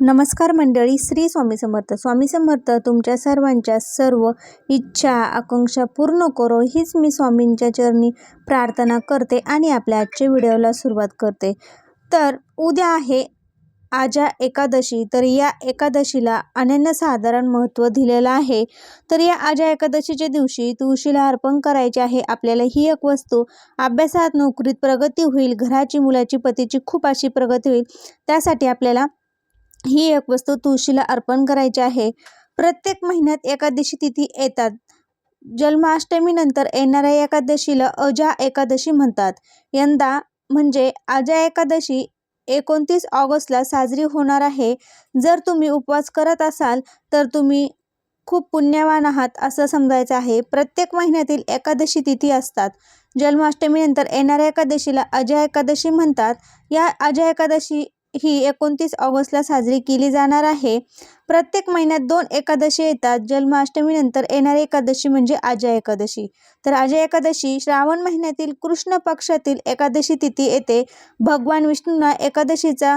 नमस्कार मंडळी श्री स्वामी समर्थ. स्वामी समर्थ तुमच्या सर्वांच्या सर्व इच्छा आकांक्षा पूर्ण करो. हीच मी स्वामींच्या चरणी प्रार्थना करते आणि आपल्या आजच्या व्हिडिओला सुरुवात करते. तर उद्या आहे आजा एकादशी. तर या एकादशीला अनन्यसाधारण महत्त्व दिलेलं आहे. तर या आजा एकादशीच्या दिवशी तुळशीला अर्पण करायचे आहे. आपल्याला ही एक वस्तू अभ्यासात नोकरीत प्रगती होईल घराची मुलाची पतीची खूप अशी प्रगती होईल त्यासाठी आपल्याला ही एक वस्तू तुळशीला अर्पण करायची आहे. प्रत्येक महिन्यात एकादशी तिथी येतात. जन्माष्टमीनंतर येणाऱ्या एकादशीला अजा एकादशी म्हणतात. यंदा म्हणजे अजा एकादशी एकोणतीस ऑगस्टला साजरी होणार आहे. जर तुम्ही उपवास करत असाल तर तुम्ही खूप पुण्यवान आहात असं समजायचं आहे. प्रत्येक महिन्यातील एकादशी तिथी असतात. जन्माष्टमीनंतर येणाऱ्या एकादशीला अजय एकादशी म्हणतात. या अजय एकादशी ही एकोणतीस ऑगस्टला साजरी केली जाणार आहे. प्रत्येक महिन्यात दोन एकादशी येतात. जन्माष्टमीनंतर येणारी एकादशी म्हणजे अजय एकादशी. तर अजय एकादशी श्रावण महिन्यातील कृष्ण पक्षातील एकादशी तिथी येते. भगवान विष्णूंना एकादशीचा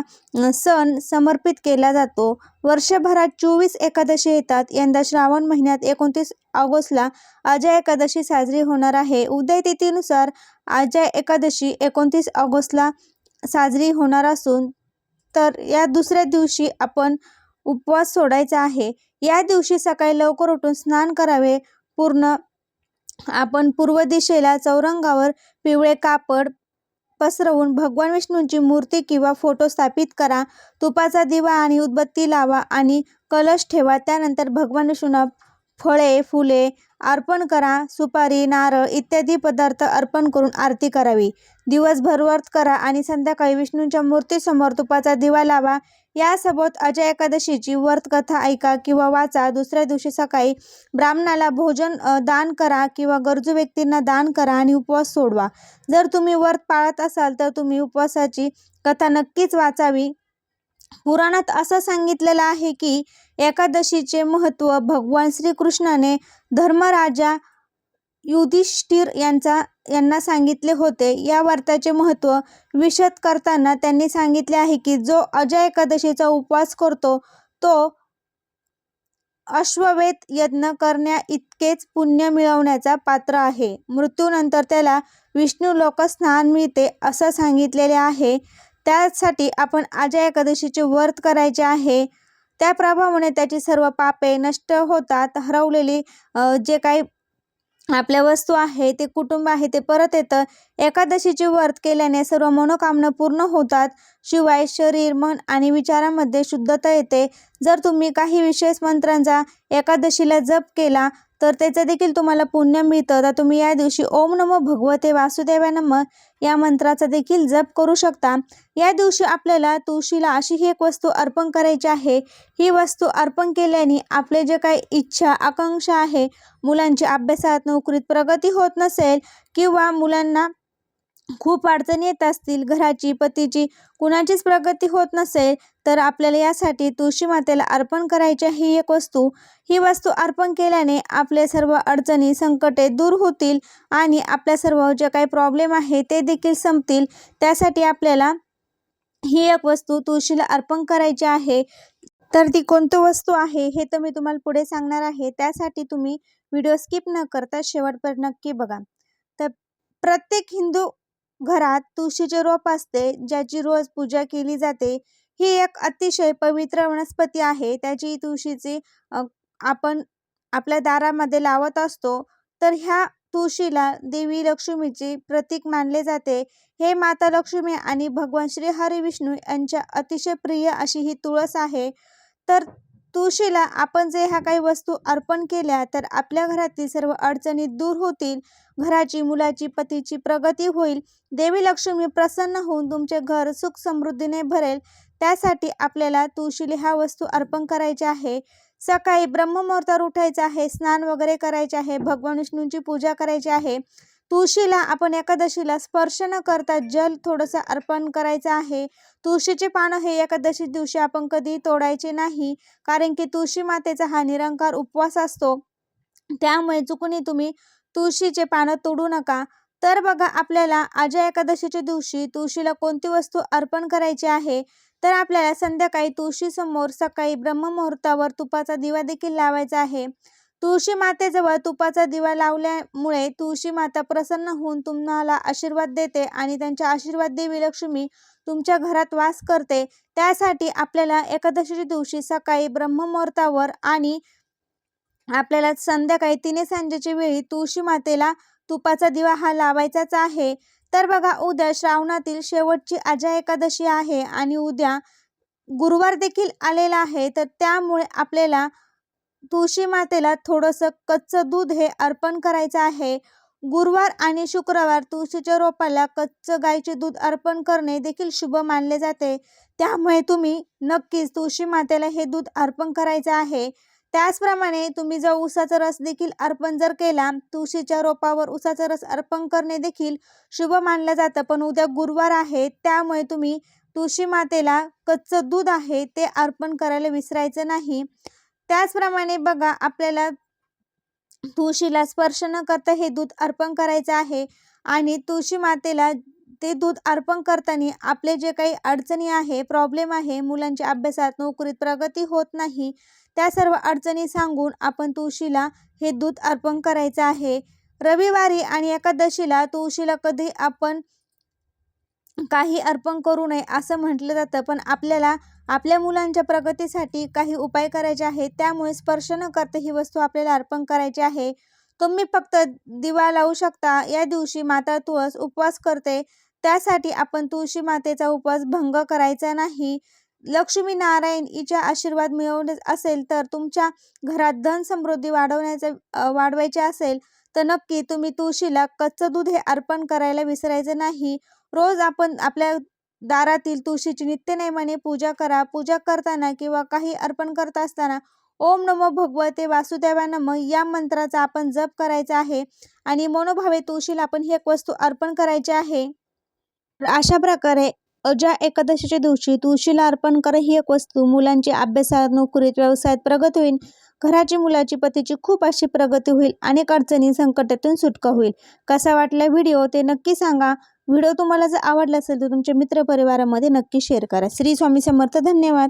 सण समर्पित केला जातो. वर्षभरात चोवीस एकादशी येतात. यंदा श्रावण महिन्यात एकोणतीस ऑगस्टला अजय एकादशी साजरी होणार आहे. उदय तिथीनुसार अजय एकादशी एकोणतीस ऑगस्टला साजरी होणार असून तर या दुसऱ्या दिवशी आपण उपवास सोडायचा आहे. या दिवशी सकाळी लवकर उठून स्नान करावे. पूर्ण आपण पूर्व दिशेला चौरंगावर पिवळे कापड पसरवून भगवान विष्णूंची मूर्ती किंवा फोटो स्थापित करा. तुपाचा दिवा आणि उदबत्ती लावा आणि कलश ठेवा. त्यानंतर भगवान विष्णूंना फळे फुले अर्पण करा सुपारी नारळ इत्यादी पदार्थ अर्पण करून आरती करावी. दिवसभर व्रत करा आणि संध्याकाळी विष्णूंच्या मूर्तीसमोर तुपाचा दिवा लावा. यासोबत अजय एकादशीची व्रत कथा ऐका किंवा वाचा. दुसऱ्या दिवशी सकाळी ब्राह्मणाला भोजन दान करा किंवा गरजू व्यक्तींना दान करा आणि उपवास सोडवा. जर तुम्ही व्रत पाळत असाल तर तुम्ही उपवासाची कथा नक्कीच वाचावी. पुराणात असं सांगितलेलं आहे की एकादशीचे महत्त्व भगवान श्रीकृष्णाने धर्मराजा युधिष्ठिर यांचा यांना सांगितले होते. या व्रताचे महत्त्व विशद करताना त्यांनी सांगितले आहे की जो अजय एकादशीचा उपवास करतो तो अश्ववेध यज्ञ करण्या इतकेच पुण्य मिळवण्याचा पात्र आहे. मृत्यूनंतर त्याला विष्णू लोक स्नान मिळते असं सांगितलेले आहे. त्यासाठी आपण अजय एकादशीचे व्रत करायचे आहे. त्या प्रभावाने त्याची सर्व पापे नष्ट होतात. हरवलेली जे काही आपल्या वस्तू आहे ते कुटुंब आहे ते परत येतं. एकादशीचे व्रत केल्याने सर्व मनोकामना पूर्ण होतात. शिवाय शरीर मन आणि विचारांमध्ये शुद्धता येते. जर तुम्ही काही विशेष मंत्रांचा एकादशीला जप केला तर त्याचं देखील तुम्हाला पुण्य मिळतं. तर तुम्ही या दिवशी ओम नमो भगवते वासुदेवा नम या मंत्राचा देखील जप करू शकता. या दिवशी आपल्याला तुळशीला अशी ही एक वस्तू अर्पण करायची आहे. ही वस्तू अर्पण केल्याने आपले जे काही इच्छा आकांक्षा आहे मुलांची अभ्यासात नोकरीत प्रगती होत नसेल किंवा मुलांना खूप अडचणी येत असतील घराची पतीची कुणाचीच प्रगती होत नसेल तर आपल्याला यासाठी तुळशी मातेला अर्पण करायच्या ही एक वस्तू. ही वस्तू अर्पण केल्याने आपले सर्व अडचणी संकटे दूर होतील आणि आपल्या सर्व जे काही प्रॉब्लेम आहे ते देखील संपतील. त्यासाठी आपल्याला ही एक वस्तू तुळशीला अर्पण करायची आहे. तर ती कोणती वस्तू आहे हे तर मी तुम्हाला पुढे सांगणार आहे. त्यासाठी तुम्ही व्हिडिओ स्किप न करता शेवटपर्यंत नक्की बघा. तर प्रत्येक हिंदू घरात तुळशीचे रोप असते ज्याची रोज पूजा केली जाते ही एक अतिशय पवित्र वनस्पती आहे. त्याची तुळशीची आपण आपल्या दारामध्ये लावत असतो तर ह्या तुळशीला देवी लक्ष्मीचे प्रतीक मानले जाते. हे माता लक्ष्मी आणि भगवान श्री हरी विष्णू यांच्या अतिशय प्रिय अशी ही तुळस आहे. तर तुळशीला आपण जे ह्या काही वस्तू अर्पण केल्या तर आपल्या घरातील सर्व अडचणी दूर होतील. घराची मुलाची पतीची प्रगती होईल. देवी लक्ष्मी प्रसन्न होऊन तुमचे घर सुख समृद्धीने भरेल. त्यासाठी आपल्याला तुळशीला ह्या वस्तू अर्पण करायच्या आहे. सकाळी ब्रह्ममुहूर्तावर उठायचं आहे स्नान वगैरे करायचे आहे भगवान विष्णूंची पूजा करायची आहे. तुळशीला आपण एकादशीला स्पर्श न करता जल थोडंसं अर्पण करायचं आहे. तुळशीचे पानं हे एकादशी दिवशी आपण कधी तोडायचे नाही कारण की तुळशी मातेचा हा निरंकार उपवास असतो. त्यामुळे चुकूनही तुम्ही तुळशीचे पानं तोडू नका. तर बघा आपल्याला अजय एकादशीच्या दिवशी तुळशीला कोणती वस्तू अर्पण करायची आहे? तर आपल्याला संध्याकाळी तुळशीसमोर सकाळी ब्रह्ममुहूर्तावर तुपाचा दिवा देखील लावायचा आहे. तुळशी मातेजवळ तुपाचा दिवा लावल्यामुळे तुळशी माता प्रसन्न होऊन तुम्हाला आशीर्वाद देते आणि त्यांच्या आशीर्वाद देवी लक्ष्मी तुमच्या घरात वास करते. त्यासाठी आपल्याला एकादशीच्या दिवशी सकाळी ब्रह्ममुहूर्तावर आणि आपल्याला संध्याकाळी तिने सांजेच्या वेळी तुळशी मातेला तुपाचा दिवा हा लावायचाच आहे. तर बघा उद्या श्रावणातील शेवटची आजा एकादशी आहे आणि उद्या गुरुवार देखील आलेला आहे. तर त्यामुळे आपल्याला तुळशी मातेला थोडंसं कच्चं दूध हे अर्पण करायचं आहे. गुरुवार आणि शुक्रवार तुळशीच्या रोपाला कच्चं गाईचे दूध अर्पण करणे देखील शुभ मानले जाते. त्यामुळे तुम्ही नक्कीच तुळशी मातेला हे दूध अर्पण करायचं आहे. त्याचप्रमाणे तुम्ही जर उसाचा रस देखील अर्पण जर केला तुळशीच्या रोपावर उसाचा रस अर्पण करणे देखील शुभ मानलं जातं. पण उद्या गुरुवार आहे त्यामुळे तुम्ही तुळशी मातेला कच्चं दूध आहे ते अर्पण करायला विसरायचं नाही. त्याचप्रमाणे बघा आपल्याला तुळशीला स्पर्श न करता हे दूध अर्पण करायचं आहे आणि तुळशी मातेला ते दूध अर्पण करताना आपले जे काही अडचणी आहे प्रॉब्लेम आहे मुलांच्या अभ्यासात नोकरीत प्रगती होत नाही त्या सर्व अडचणी सांगून आपण तुळशीला हे दूध अर्पण करायचं आहे. रविवारी आणि एकादशीला तुळशीला कधी आपण काही अर्पण करू नये असं म्हटलं जातं पण आपल्याला आपल्या मुलांच्या प्रगतीसाठी काही उपाय करायचे आहेत त्यामुळे स्पर्श न करता ही वस्तू आपल्याला अर्पण करायची आहे. तुम्ही फक्त दिवा लावू शकता या दिवशी माता तुळस उपवास करते त्यासाठी आपण तुळशी मातेचा उपवास भंग करायचा नाही. लक्ष्मी नारायण हिचा आशीर्वाद मिळवणे असेल तर तुमच्या घरात धन समृद्धी वाढवण्याचा वाढवायचे असेल तर नक्की तुम्ही तुळशीला कच्चं दूध हे अर्पण करायला विसरायचं नाही. रोज आपण आपल्या दारातील तुळशीची नित्यनेमाने पूजा करा. पूजा करताना किंवा काही अर्पण करत असताना ओम नमो भगवते वासुदेवा नम या मंत्राचा आपण जप करायचा आहे आणि मनोभावे तुळशीला आपण ही एक वस्तू अर्पण करायची आहे. अशा प्रकारे अजा एकादशीच्या दिवशी तुळशीला अर्पण करा. ही एक वस्तू मुलांची अभ्यासात नोकरीत व्यवसायात प्रगती होईल. घराची मुलाची पतीची खूप अशी प्रगती होईल. अनेक अडचणी संकटातून सुटका होईल. कसा वाटला व्हिडिओ ते नक्की सांगा. व्हिडिओ तुम्हाला जर आवडला असेल तर तुमच्या मित्रपरिवारामध्ये नक्की शेअर करा. श्री स्वामी समर्थ धन्यवाद.